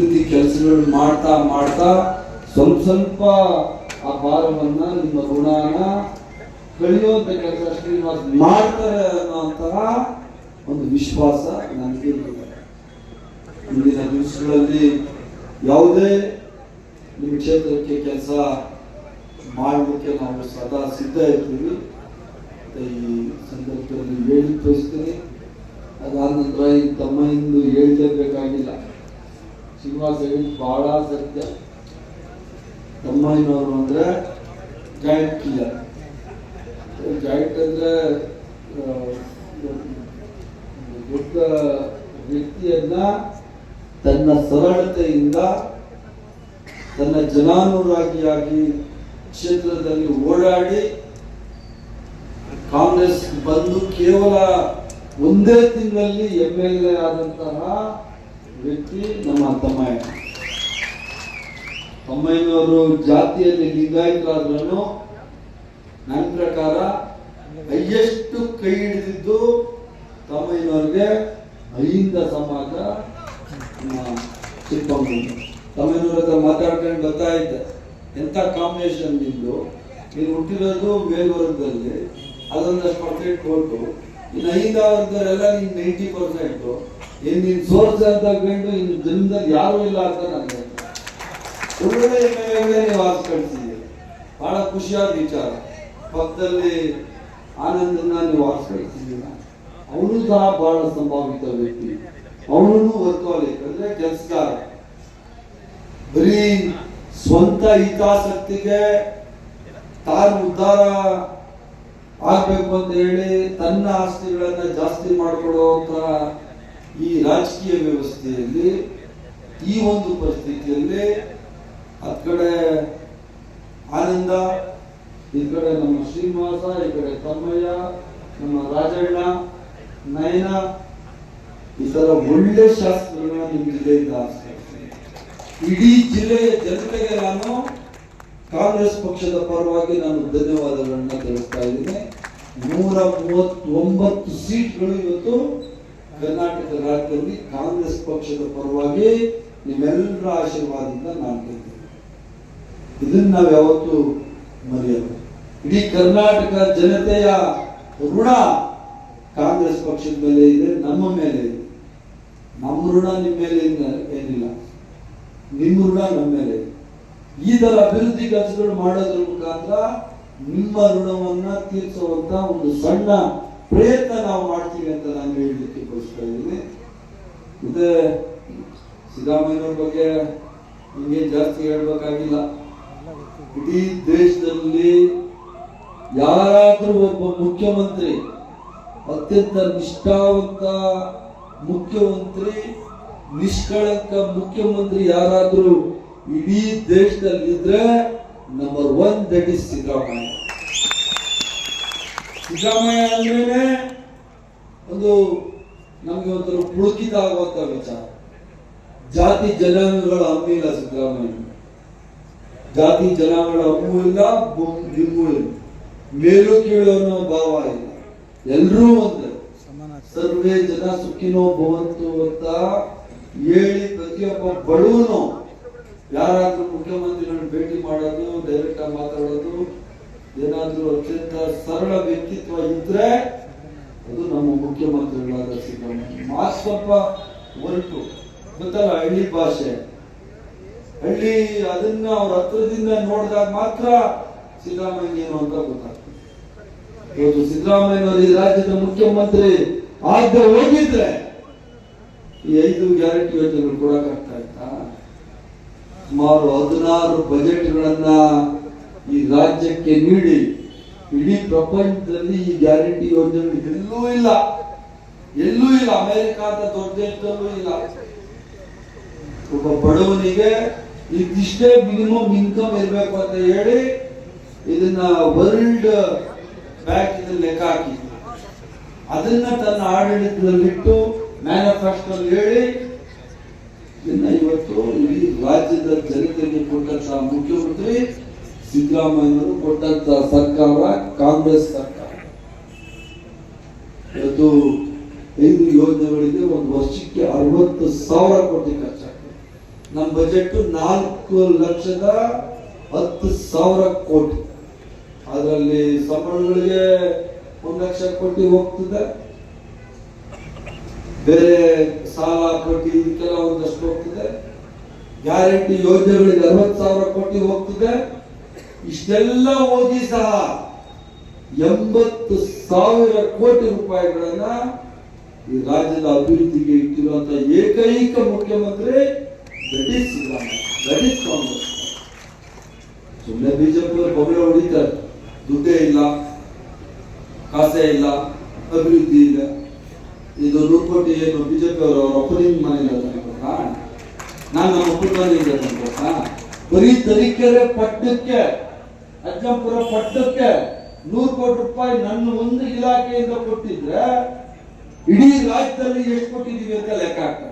ಅಭಿವೃದ್ಧಿ ಕೆಲಸಗಳು ಮಾಡ್ತಾ ಮಾಡ್ತಾ ಸ್ವಲ್ಪ ಸ್ವಲ್ಪ ಆ ಭಾರವನ್ನ, ನಿಮ್ಮ ಋಣನ ಕಳೆಯುವಂತ ಕೆಲಸ ಶ್ರೀನಿವಾಸ್ ಮಾಡ್ತಾರೆ ಅನ್ನುವಂತಹ ಒಂದು ವಿಶ್ವಾಸ ನನಗೆ ಮುಂದಿನ ದಿವಸಗಳಲ್ಲಿ ಯಾವುದೇ ನಿಮ್ಮ ಕ್ಷೇತ್ರಕ್ಕೆ ಕೆಲಸ ಮಾಡಲಿಕ್ಕೆ ನಾವು ಸದಾ ಸಿದ್ಧ ಇರ್ತೀವಿ ಅಂತ ಈ ಸಂದರ್ಭದಲ್ಲಿ ಹೇಳಿ ಬಯಸ್ತೀನಿ ಅದಾದ ನಂತರ ಈ ತಮ್ಮ ಇಂದು ಹೇಳ್ಲೇಬೇಕಾಗಿಲ್ಲ ಶ್ರೀನಿವಾಸ ಹೇಳಿ ಬಹಳ ಸತ್ಯ ತಮ್ಮಯ್ಯನವರು ಅಂದ್ರೆ ಜಾಯಿಂಟ್ ಕಿಲ್ಲರ್ ಜಾಯಿಂಟ್ ಅಂದ್ರೆ ದೊಡ್ಡ ವ್ಯಕ್ತಿಯನ್ನ ತನ್ನ ಸರಳತೆಯಿಂದ ತನ್ನ ಜನಾನುರಾಗಿಯಾಗಿ ಕ್ಷೇತ್ರದಲ್ಲಿ ಓಡಾಡಿ ಕಾಂಗ್ರೆಸ್ ಬಂದು ಕೇವಲ ಒಂದೇ ತಿಂಗಳಲ್ಲಿ ಎಂ ಎಲ್ ಎ ಆದಂತಹ ವ್ಯಕ್ತಿ ನಮ್ಮ ತಮ್ಮಯ್ಯ. ತಮ್ಮಯ್ಯನವರು ಜಾತಿಯಲ್ಲಿ ಲಿಂಗಾಯತರಾದ್ರೂ ನನ್ನ ಪ್ರಕಾರ ಹೈಯೆಸ್ಟ್ ಕೈ ಹಿಡಿದಿದ್ದು ತಮ್ಮಯ್ಯನವ್ರಿಗೆ ಅಹಿಂದ ಸಮಾಜ ಚಿಕ್ಕಮಗಳೂರು. ತಮ್ಮಯ್ಯನವ್ರ ಹತ್ರ ಮಾತಾಡ್ಕೊಂಡು ಇದ್ದೆ. ಎಂಥ ಕಾಂಬಿನೇಷನ್ ನಿಂದು? ನೀನು ಹುಟ್ಟಿರೋದು ಮೇಲ್ವರ್ಗದಲ್ಲಿ, ಅದೊಂದಷ್ಟು ಪರ್ಸೆಂಟ್ ಕೊಟ್ಟು, ಇನ್ನು ಐದ ವರ್ಗದವರೆಲ್ಲ ನೀನು ನೈಂಟಿ ಪರ್ಸೆಂಟು ಇನ್ನು ನೀನು ಸೋರ್ಸ್ ಅಂತ ಗಂಡು ಇನ್ನು ಜನದಲ್ಲಿ ಯಾರೂ ಇಲ್ಲ ಅಂತ ನನಗೆ. ಒಳ್ಳೆ ಎಮ್ಮೆಗಳೇ ನೀವು ಬಹಳ ಖುಷಿಯಾದ ವಿಚಾರ. ಪಕ್ಕದಲ್ಲಿ ಆನಂದನ ನೀವು ಅವನು ಸಹ ಬಹಳ ಸಂಭಾವಿತ ವ್ಯಕ್ತಿ. ಅವನನ್ನು ವರ್ಕೌಲಿಕ್ ಅಂದ್ರೆ ಕೆಲಸಗಾರ. ಬರೀ ಸ್ವಂತ ಹಿತಾಸಕ್ತಿಗೆ ತಾನು ಉದ್ಧಾರ ಆಗ್ಬೇಕು ಅಂತ ಹೇಳಿ ತನ್ನ ಆಸ್ತಿಗಳನ್ನ ಜಾಸ್ತಿ ಮಾಡಿಕೊಳ್ಳುವಂತ ಈ ರಾಜಕೀಯ ವ್ಯವಸ್ಥೆಯಲ್ಲಿ, ಈ ಒಂದು ಪರಿಸ್ಥಿತಿಯಲ್ಲಿ ಆ ಕಡೆ ಆನಂದ ಈ ಕಡೆ ನಮ್ಮ ಶ್ರೀನಿವಾಸ, ಈ ಕಡೆ ತಮ್ಮಯ್ಯ ನಮ್ಮ ರಾಜಣ್ಣ, ನಯನ, ಈ ತರ ಒಳ್ಳೆ ಶಾಸ್ತ್ರಗಳನ್ನ ಆರಿಸ್ಕೊಳ್ತೀನಿ. ಇಡೀ ಜಿಲ್ಲೆಯ ಜನತೆಗೆ ನಾನು ಕಾಂಗ್ರೆಸ್ ಪಕ್ಷದ ಪರವಾಗಿ ನಾನು ಧನ್ಯವಾದಗಳನ್ನ ತಿಳಿಸ್ತಾ ಇದ್ದೀನಿ ನೂರ ಮೂವತ್ತೊಂಬತ್ತು ಸೀಟ್ಗಳು ಇವತ್ತು ಕರ್ನಾಟಕ ರಾಜ್ಯದಲ್ಲಿ ಕಾಂಗ್ರೆಸ್ ಪಕ್ಷದ ಪರವಾಗಿ ನಿಮ್ಮೆಲ್ಲರ ಆಶೀರ್ವಾದದಿಂದ ನಾನು ಇದನ್ನ ನಾವು ಯಾವತ್ತು ಮರೆಯಲ್ಲ. ಇಡೀ ಕರ್ನಾಟಕ ಜನತೆಯ ಋಣ ಕಾಂಗ್ರೆಸ್ ಪಕ್ಷದ ಮೇಲೆ ಇದೆ, ನಮ್ಮ ಮೇಲೆ ಇದೆ. ನಮ್ಮ ಋಣ ನಿಮ್ಮ ಮೇಲೆ ಏನಿಲ್ಲ. ನಿಮ್ಮ ಋಣ ನಮ್ಮ ಮೇಲೆ ಈ ತರ ಅಭಿವೃದ್ಧಿ ಕೆಲಸಗಳು ಮಾಡೋದ್ರ ಮುಖಾಂತರ ನಿಮ್ಮ ಋಣವನ್ನ ತೀರಿಸುವಂತ ಒಂದು ಸಣ್ಣ ಪ್ರಯತ್ನ ನಾವು ಮಾಡ್ತೀವಿ ಅಂತ ನಾನು ಹೇಳಲಿಕ್ಕೆ ಬಯಸ್ತಾ ಇದ್ದೀನಿ. ಮತ್ತೆ ಸಿದ್ದರಾಮಯ್ಯವ್ರ ಬಗ್ಗೆ ನಿಮಗೆ ಜಾಸ್ತಿ ಹೇಳ್ಬೇಕಾಗಿಲ್ಲ. ಇಡೀ ದೇಶದಲ್ಲಿ ಯಾರಾದ್ರೂ ಒಬ್ಬ ಮುಖ್ಯಮಂತ್ರಿ, ಅತ್ಯಂತ ನಿಷ್ಠಾವಂತ ಮುಖ್ಯಮಂತ್ರಿ, ನಿಷ್ಕಳಂಕ ಮುಖ್ಯಮಂತ್ರಿ ಯಾರಾದ್ರೂ ಇಡೀ ದೇಶದಲ್ಲಿ ಇದ್ರೆ number one that is Siddaramaiah. Siddaramaiah ಅಂದ್ರೇನೆ ಒಂದು ನಮ್ಗೆ ಒಂಥರ ಪುಳುಕಿತ ಆಗುವಂತ ವಿಚಾರ. ಜಾತಿ ಜನಾಂಗಗಳ ಹಮ್ಮಿಲ್ಲ ಸಿದ್ದರಾಮಯ್ಯ. ಜಾತಿ ಜನಾಂಗಗಳ ಹಮ್ಮು ಇಲ್ಲ ನಿಮ್ಮೂ ಇಲ್ಲ. ಮೇಲು ಕೀಳು ಅನ್ನೋ ಭಾವ ಇಲ್ಲ. ಎಲ್ಲರೂ ಒಂದೇ. ಸರ್ವೇ ಜನ ಸುಖಿನೋ ಭವಂತು ಅಂತ ಹೇಳಿ ಪ್ರತಿಯೊಬ್ಬ ಬಡವನು ಯಾರಾದ್ರೂ ಮುಖ್ಯಮಂತ್ರಿಗಳನ್ನ ಭೇಟಿ ಮಾಡೋದು ಡೈರೆಕ್ಟ್ ಆಗಿ ಮಾತಾಡೋದು, ಏನಾದ್ರೂ ಅತ್ಯಂತ ಸರಳ ವ್ಯಕ್ತಿತ್ವ ಇದ್ರೆ ಅದು ನಮ್ಮ ಮುಖ್ಯಮಂತ್ರಿಗಳಾದ ಸಿದ್ದರಾಮಯ್ಯ. ಮಾತು ಸ್ವಲ್ಪ ಹೊರಟು. ಗೊತ್ತಲ್ಲ, ಹಳ್ಳಿ ಭಾಷೆ. ಹಳ್ಳಿ ಅದನ್ನ ಅವ್ರ ಹತ್ರದಿಂದ ನೋಡಿದಾಗ ಮಾತ್ರ ಸಿದ್ದರಾಮಯ್ಯ ಏನು ಅಂತ ಗೊತ್ತಾಗ್ತದೆ. ಇವತ್ತು ಸಿದ್ದರಾಮಯ್ಯನವರು ಈ ರಾಜ್ಯದ ಮುಖ್ಯಮಂತ್ರಿ ಆಗದೆ ಹೋಗಿದ್ರೆ ಈ ಐದು ಗ್ಯಾರಂಟಿ ಯೋಜನೆಗಳು ಕೊಡಕ್ಕಾಗ್ತಾ ಇತ್ತಾ? ಸುಮಾರು ಹದಿನಾರು ಬಜೆಟ್ಗಳನ್ನ ಈ ರಾಜ್ಯಕ್ಕೆ ನೀಡಿ, ಇಡೀ ಪ್ರಪಂಚದಲ್ಲಿ ಈ ಗ್ಯಾರಂಟಿ ಯೋಜನೆಗಳು ಎಲ್ಲೂ ಇಲ್ಲ. ಎಲ್ಲೂ ಇಲ್ಲ. ಅಮೆರಿಕಾದ ದೊಡ್ಡ ದೇಶದಲ್ಲೂ ಇಲ್ಲ. ಒಬ್ಬ ಬಡವನಿಗೆ ಇದಿಷ್ಟೇ ಮಿನಿಮಮ್ ಇನ್ಕಮ್ ಇರಬೇಕು ಅಂತ ಹೇಳಿ ಇದನ್ನ ವರ್ಲ್ಡ್ ಬ್ಯಾಂಕ್ ಲೆಕ್ಕ ಹಾಕಿ ಅದನ್ನ ತನ್ನ ಆಡಳಿತದಲ್ಲಿಟ್ಟು ಮ್ಯಾನುಫ್ಯಾಕ್ಚರ್ ಹೇಳಿ ಇದನ್ನ ಇವತ್ತು ಇಡೀ ರಾಜ್ಯದ ಜನತೆಗೆ ಕೊಟ್ಟಂತ ಮುಖ್ಯಮಂತ್ರಿ ಸಿದ್ದರಾಮಯ್ಯನವರು ಕೊಟ್ಟಂತ ಸರ್ಕಾರ, ಕಾಂಗ್ರೆಸ್ ಸರ್ಕಾರ. ಇವತ್ತು ಐದು ಯೋಜನೆಗಳಿಗೆ ಒಂದು ವರ್ಷಕ್ಕೆ ಅರವತ್ತು ಸಾವಿರ ಕೋಟಿ ಖರ್ಚಾಗ್ತದೆ ನಮ್ಮ ಬಜೆಟ್ ನಾಲ್ಕು ಲಕ್ಷದ ಹತ್ತು ಸಾವಿರ ಕೋಟಿ. ಅದರಲ್ಲಿ ಸಂಬಳಗಳಿಗೆ ಒಂದು ಲಕ್ಷ ಕೋಟಿ ಹೋಗ್ತದೆ. ಬೇರೆ ಸಾಲ ಕೋಟಿ ಇದಕ್ಕೆಲ್ಲ ಒಂದಷ್ಟು ಹೋಗ್ತದೆ. ಗ್ಯಾರಂಟಿ ಯೋಜನೆಗಳಿಗೆ ಅರವತ್ತು ಸಾವಿರ ಕೋಟಿ ಹೋಗ್ತದೆ. ಇಷ್ಟೆಲ್ಲ ಹೋಗಿ ಸಹ ಎಂಬತ್ತು ಸಾವಿರ ಕೋಟಿ ರೂಪಾಯಿಗಳನ್ನ ಈ ರಾಜ್ಯದ ಅಭಿವೃದ್ಧಿಗೆ ಇಟ್ಟಿರುವಂತಹ ಏಕೈಕ ಮುಖ್ಯಮಂತ್ರಿ ದಟ್ ಈಸ್ ಕಾಂಗ್ರೆಸ್ ಸುಮ್ಮನೆ ಬಿಜೆಪಿ ಬೊಬ್ಬೆ ಹೊಡಿತಾರೆ ದುಡ್ಡೇ ಇಲ್ಲ ಕಾಸೇ ಇಲ್ಲ ಅಭಿವೃದ್ಧಿ ಇಲ್ಲ ಇದು ನೂರು ಕೋಟಿ ಏನು ಬಿಜೆಪಿ ಅವರು ಅವ್ರ ಅಪ್ಪನಿಂದ ತಂದ್ಕೊಟ್ರಾ? ನಾನು ನಮ್ಮ ಅಪ್ಪನ ಮನೆಯಿಂದ ತಂದ್ಕೊಟ್ರಾ? ಬರೀ ತರೀಕೆರೆ ಪಟ್ಟಕ್ಕೆ ಅಜ್ಜಂಪುರ ಪಟ್ಟಕ್ಕೆ ನೂರು ಕೋಟಿ ರೂಪಾಯಿ ನನ್ನ ಒಂದು ಇಲಾಖೆಯಿಂದ ಕೊಟ್ಟಿದ್ರೆ ಇಡೀ ರಾಜ್ಯದಲ್ಲಿ ಎಷ್ಟು ಕೊಟ್ಟಿದ್ದೀವಿ ಅಂತ ಲೆಕ್ಕ ಹಾಕ್ತಾರೆ